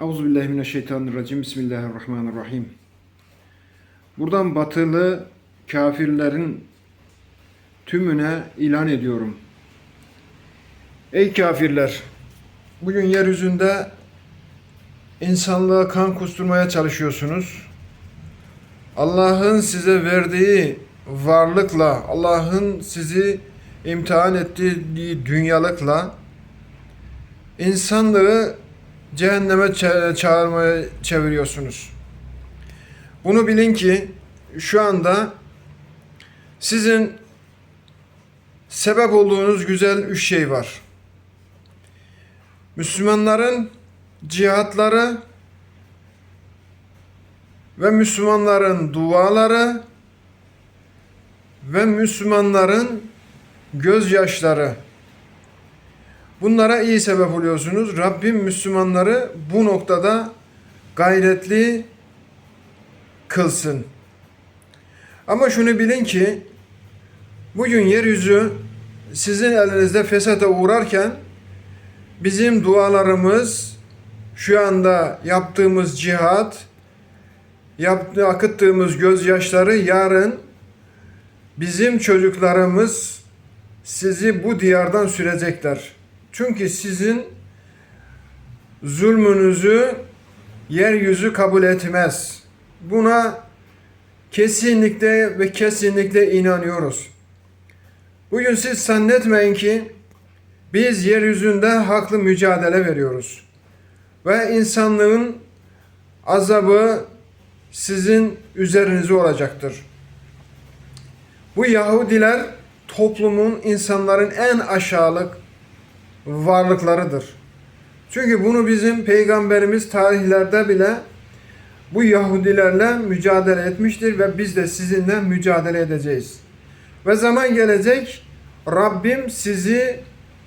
Euzubillahimineşşeytanirracim. Bismillahirrahmanirrahim. Buradan batılı kafirlerin tümüne ilan ediyorum. Ey kafirler! Bugün yeryüzünde insanlığa kan kusturmaya çalışıyorsunuz. Allah'ın size verdiği varlıkla, Allah'ın sizi imtihan ettiği dünyalıkla insanlığı cehenneme ça- çağırmaya çeviriyorsunuz. Bunu bilin ki şu anda sizin sebep olduğunuz güzel üç şey var. Müslümanların cihatları ve Müslümanların duaları ve Müslümanların gözyaşları. Bunlara iyi sebep oluyorsunuz. Rabbim Müslümanları bu noktada gayretli kılsın. Ama şunu bilin ki bugün yeryüzü sizin elinizde fesata uğrarken bizim dualarımız şu anda yaptığımız cihat, yaptığı, akıttığımız gözyaşları yarın bizim çocuklarımız sizi bu diyardan sürecekler. Çünkü sizin zulmünüzü yeryüzü kabul etmez. Buna kesinlikle ve kesinlikle inanıyoruz. Bugün siz zannetmeyin ki biz yeryüzünde haklı mücadele veriyoruz. Ve insanlığın azabı sizin üzerinize olacaktır. Bu Yahudiler toplumun, insanların en aşağılık varlıklarıdır. Çünkü bunu bizim peygamberimiz tarihlerde bile bu Yahudilerle mücadele etmiştir ve biz de sizinle mücadele edeceğiz. Ve zaman gelecek Rabbim sizi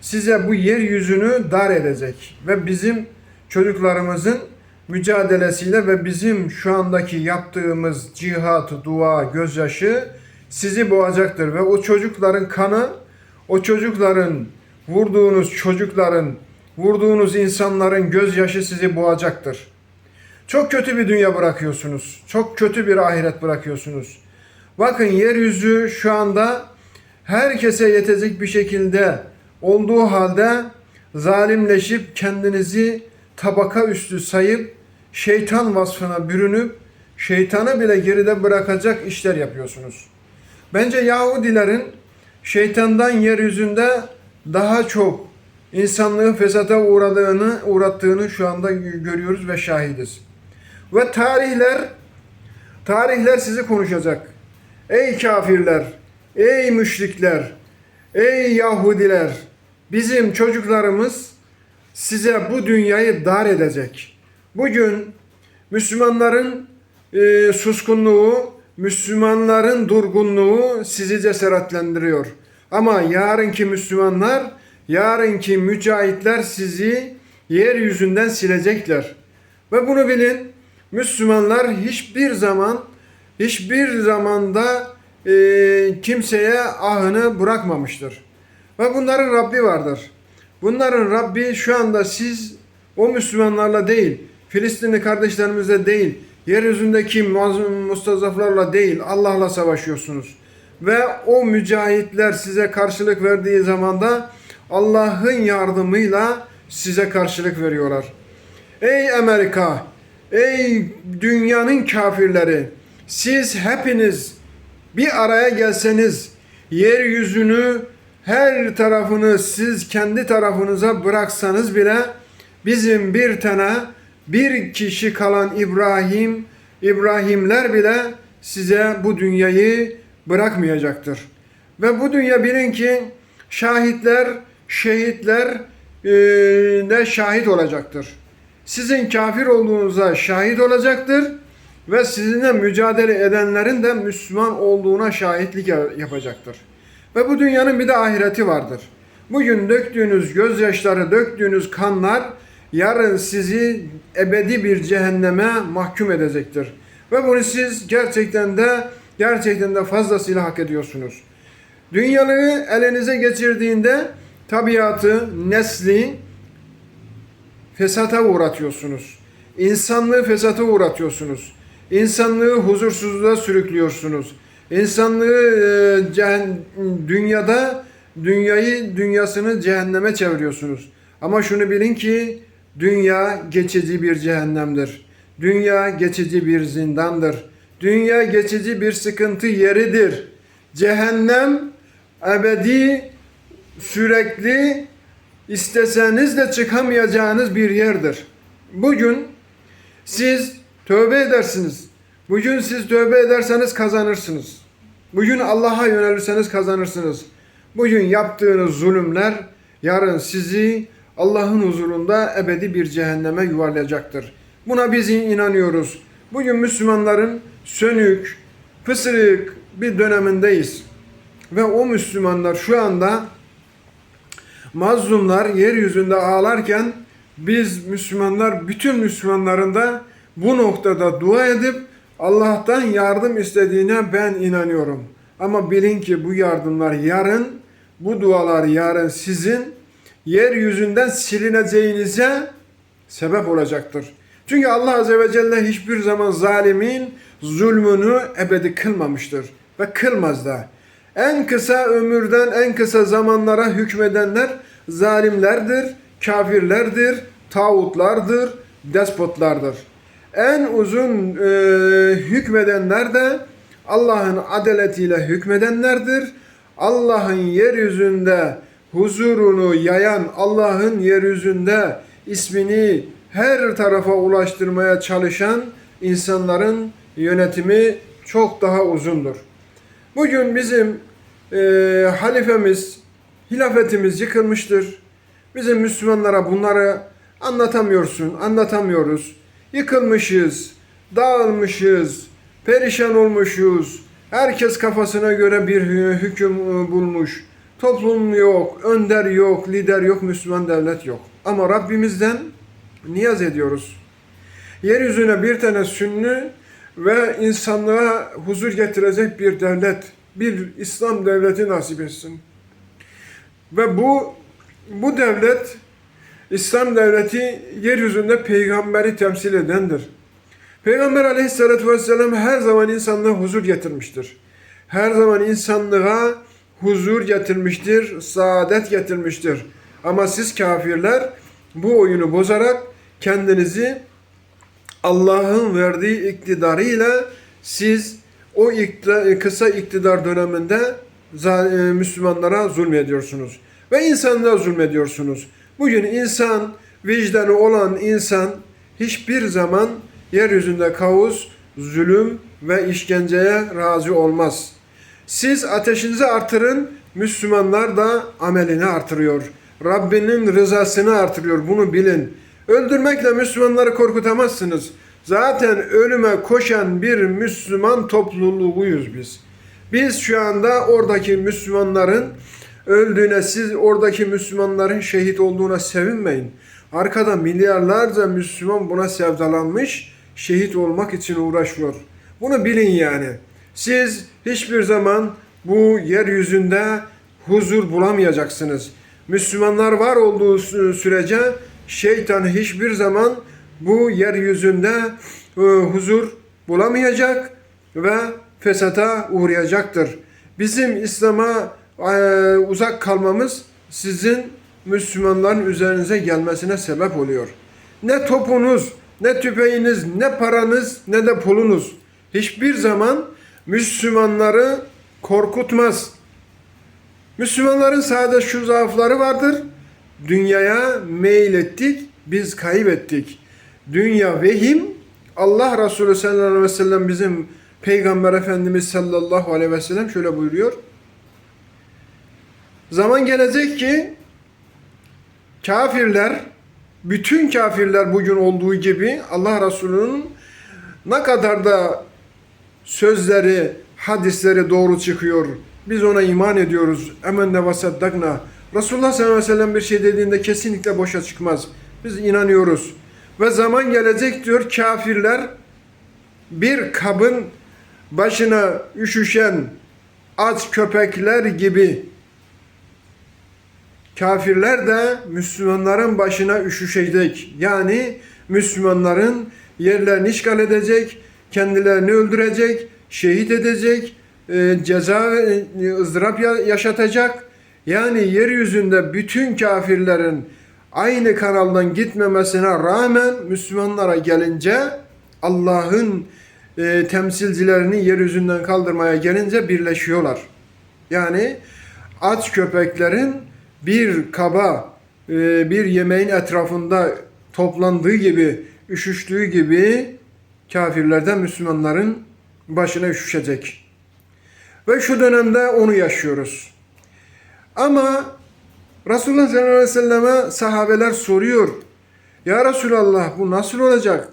size bu yeryüzünü dar edecek ve bizim çocuklarımızın mücadelesiyle ve bizim şu andaki yaptığımız cihat, dua, gözyaşı sizi boğacaktır ve o çocukların kanı, o çocukların vurduğunuz çocukların, vurduğunuz insanların gözyaşı sizi boğacaktır. Çok kötü bir dünya bırakıyorsunuz. Çok kötü bir ahiret bırakıyorsunuz. Bakın yeryüzü şu anda herkese yetecek bir şekilde olduğu halde zalimleşip kendinizi tabaka üstü sayıp şeytan vasfına bürünüp şeytanı bile geride bırakacak işler yapıyorsunuz. Bence Yahudilerin şeytandan yeryüzünde daha çok insanlığı fesata uğradığını, uğrattığını şu anda görüyoruz ve şahidiz. Ve tarihler, tarihler sizi konuşacak. Ey kafirler, ey müşrikler, ey Yahudiler, bizim çocuklarımız size bu dünyayı dar edecek. Bugün Müslümanların e, suskunluğu, Müslümanların durgunluğu sizi cesaretlendiriyor. Ama yarınki Müslümanlar, yarınki mücahitler sizi yeryüzünden silecekler. Ve bunu bilin, Müslümanlar hiçbir zaman, hiçbir zamanda e, kimseye ahını bırakmamıştır. Ve bunların Rabbi vardır. Bunların Rabbi şu anda siz o Müslümanlarla değil, Filistinli kardeşlerimizle değil, yeryüzündeki mustazaflarla değil, Allah'la savaşıyorsunuz. Ve o mücahitler size karşılık verdiği zaman da Allah'ın yardımıyla size karşılık veriyorlar. Ey Amerika, ey dünyanın kafirleri, siz hepiniz bir araya gelseniz, yeryüzünü her tarafını siz kendi tarafınıza bıraksanız bile bizim bir tane bir kişi kalan İbrahim, İbrahimler bile size bu dünyayı bırakmayacaktır. Ve bu dünya bilin ki şahitler, şehitler e, de şahit olacaktır. Sizin kafir olduğunuza şahit olacaktır ve sizinle mücadele edenlerin de Müslüman olduğuna şahitlik yapacaktır. Ve bu dünyanın bir de ahireti vardır. Bugün döktüğünüz gözyaşları, döktüğünüz kanlar yarın sizi ebedi bir cehenneme mahkum edecektir. Ve bunu siz gerçekten de gerçekten de fazlasıyla hak ediyorsunuz. Dünyalığı elinize geçirdiğinde tabiatı, nesli fesata uğratıyorsunuz. insanlığı fesata uğratıyorsunuz. İnsanlığı huzursuzluğa sürüklüyorsunuz. İnsanlığı e, dünyada dünyayı dünyasını cehenneme çeviriyorsunuz. Ama şunu bilin ki dünya geçici bir cehennemdir. Dünya geçici bir zindandır. Dünya geçici bir sıkıntı yeridir. Cehennem ebedi, sürekli isteseniz de çıkamayacağınız bir yerdir. Bugün siz tövbe edersiniz. Bugün siz tövbe ederseniz kazanırsınız. Bugün Allah'a yönelirseniz kazanırsınız. Bugün yaptığınız zulümler yarın sizi Allah'ın huzurunda ebedi bir cehenneme yuvarlayacaktır. Buna biz inanıyoruz. Bugün Müslümanların sönük, pısırık bir dönemindeyiz. Ve o Müslümanlar şu anda mazlumlar yeryüzünde ağlarken biz Müslümanlar bütün Müslümanların da bu noktada dua edip Allah'tan yardım istediğine ben inanıyorum. Ama bilin ki bu yardımlar yarın, bu dualar yarın sizin yeryüzünden silineceğinize sebep olacaktır. Çünkü Allah Azze ve Celle hiçbir zaman zalimin zulmünü ebedi kılmamıştır ve kılmaz da. En kısa ömürden en kısa zamanlara hükmedenler zalimlerdir, kafirlerdir, tağutlardır, despotlardır. En uzun e, hükmedenler de Allah'ın adaletiyle hükmedenlerdir. Allah'ın yeryüzünde huzurunu yayan, Allah'ın yeryüzünde ismini her tarafa ulaştırmaya çalışan insanların yönetimi çok daha uzundur. Bugün bizim e, halifemiz, hilafetimiz yıkılmıştır. Bizim Müslümanlara bunları anlatamıyorsun, anlatamıyoruz. Yıkılmışız, dağılmışız, perişan olmuşuz. Herkes kafasına göre bir hü- hüküm e, bulmuş. Toplum yok, önder yok, lider yok, Müslüman devlet yok. Ama Rabbimizden niyaz ediyoruz. Yeryüzüne bir tane sünni ve insanlığa huzur getirecek bir devlet, bir İslam devleti nasip etsin. Ve bu bu devlet İslam devleti yeryüzünde peygamberi temsil edendir. Peygamber aleyhissalatü vesselam her zaman insanlığa huzur getirmiştir. Her zaman insanlığa huzur getirmiştir, saadet getirmiştir. Ama siz kafirler bu oyunu bozarak kendinizi Allah'ın verdiği iktidarıyla siz o iktidar, kısa iktidar döneminde e, Müslümanlara zulmediyorsunuz. Ve insanlara zulmediyorsunuz. Bugün insan, vicdanı olan insan hiçbir zaman yeryüzünde kaos, zulüm ve işkenceye razı olmaz. Siz ateşinizi artırın, Müslümanlar da amelini artırıyor. Rabbinin rızasını artırıyor, bunu bilin. Öldürmekle Müslümanları korkutamazsınız. Zaten ölüme koşan bir Müslüman topluluğuyuz biz. Biz şu anda oradaki Müslümanların öldüğüne, siz oradaki Müslümanların şehit olduğuna sevinmeyin. Arkada milyarlarca Müslüman buna sevdalanmış, şehit olmak için uğraşıyor. Bunu bilin yani. Siz hiçbir zaman bu yeryüzünde huzur bulamayacaksınız. Müslümanlar var olduğu sü- sürece şeytan hiçbir zaman bu yeryüzünde e, huzur bulamayacak ve fesata uğrayacaktır. Bizim İslam'a e, uzak kalmamız sizin Müslümanların üzerinize gelmesine sebep oluyor. Ne topunuz, ne tüfeğiniz, ne paranız, ne de pulunuz hiçbir zaman Müslümanları korkutmaz. Müslümanların sadece şu zaafları vardır. Dünyaya meylettik, biz kaybettik. Dünya vehim, Allah Resulü sallallahu aleyhi ve sellem bizim Peygamber Efendimiz sallallahu aleyhi ve sellem şöyle buyuruyor. Zaman gelecek ki kafirler, bütün kafirler bugün olduğu gibi Allah Resulü'nün ne kadar da sözleri, hadisleri doğru çıkıyor. Biz ona iman ediyoruz. Emenne ve saddakna. Resulullah sallallahu aleyhi ve sellem bir şey dediğinde kesinlikle boşa çıkmaz. Biz inanıyoruz. Ve zaman gelecek diyor kafirler bir kabın başına üşüşen aç köpekler gibi kafirler de Müslümanların başına üşüşecek. Yani Müslümanların yerlerini işgal edecek, kendilerini öldürecek, şehit edecek, e, ceza e, ızdırap ya- yaşatacak. Yani yeryüzünde bütün kafirlerin aynı kanaldan gitmemesine rağmen Müslümanlara gelince Allah'ın e, temsilcilerini yeryüzünden kaldırmaya gelince birleşiyorlar. Yani aç köpeklerin bir kaba e, bir yemeğin etrafında toplandığı gibi, üşüştüğü gibi kafirlerden Müslümanların başına üşüşecek. Ve şu dönemde onu yaşıyoruz. Ama Resulullah sallallahu aleyhi ve selleme sahabeler soruyor. Ya Resulallah bu nasıl olacak?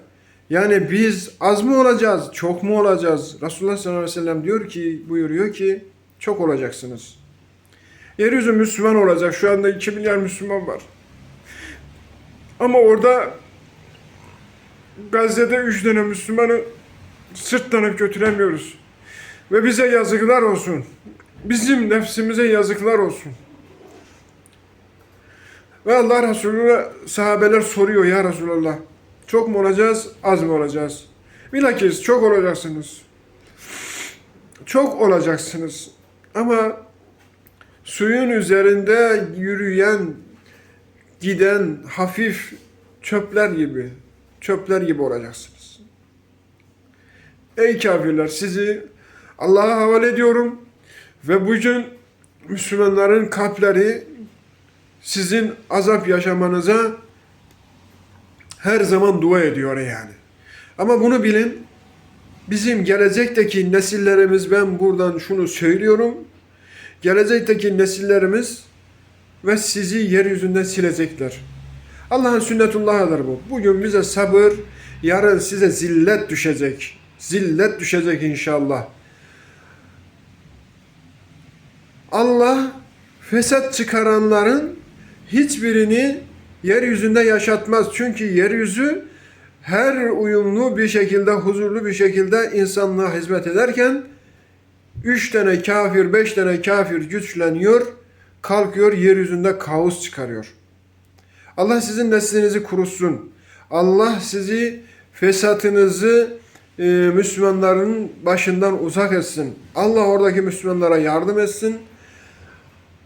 Yani biz az mı olacağız, çok mu olacağız? Resulullah sallallahu aleyhi ve sellem diyor ki, buyuruyor ki çok olacaksınız. Yeryüzü Müslüman olacak. Şu anda 2 milyar Müslüman var. Ama orada Gazze'de 3 tane Müslümanı sırtlanıp götüremiyoruz. Ve bize yazıklar olsun. Bizim nefsimize yazıklar olsun. Ve Allah Resulü'ne sahabeler soruyor ya Resulallah. Çok mu olacağız, az mı olacağız? Bilakis çok olacaksınız. Çok olacaksınız. Ama suyun üzerinde yürüyen, giden hafif çöpler gibi, çöpler gibi olacaksınız. Ey kafirler sizi Allah'a havale ediyorum ve bugün Müslümanların kalpleri sizin azap yaşamanıza her zaman dua ediyor yani. Ama bunu bilin, bizim gelecekteki nesillerimiz ben buradan şunu söylüyorum. Gelecekteki nesillerimiz ve sizi yeryüzünden silecekler. Allah'ın sünnetullahıdır bu. Bugün bize sabır, yarın size zillet düşecek. Zillet düşecek inşallah. Allah fesat çıkaranların hiçbirini yeryüzünde yaşatmaz. Çünkü yeryüzü her uyumlu bir şekilde, huzurlu bir şekilde insanlığa hizmet ederken üç tane kafir, beş tane kafir güçleniyor, kalkıyor, yeryüzünde kaos çıkarıyor. Allah sizin neslinizi kurutsun. Allah sizi fesatınızı e, Müslümanların başından uzak etsin. Allah oradaki Müslümanlara yardım etsin.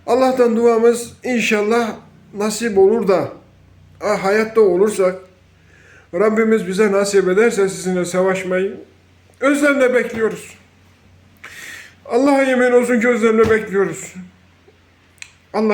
Allah'tan duamız inşallah nasip olur da hayatta olursak Rabbimiz bize nasip ederse sizinle savaşmayı özlemle bekliyoruz. Allah'a yemin olsun ki özlemle bekliyoruz. Allah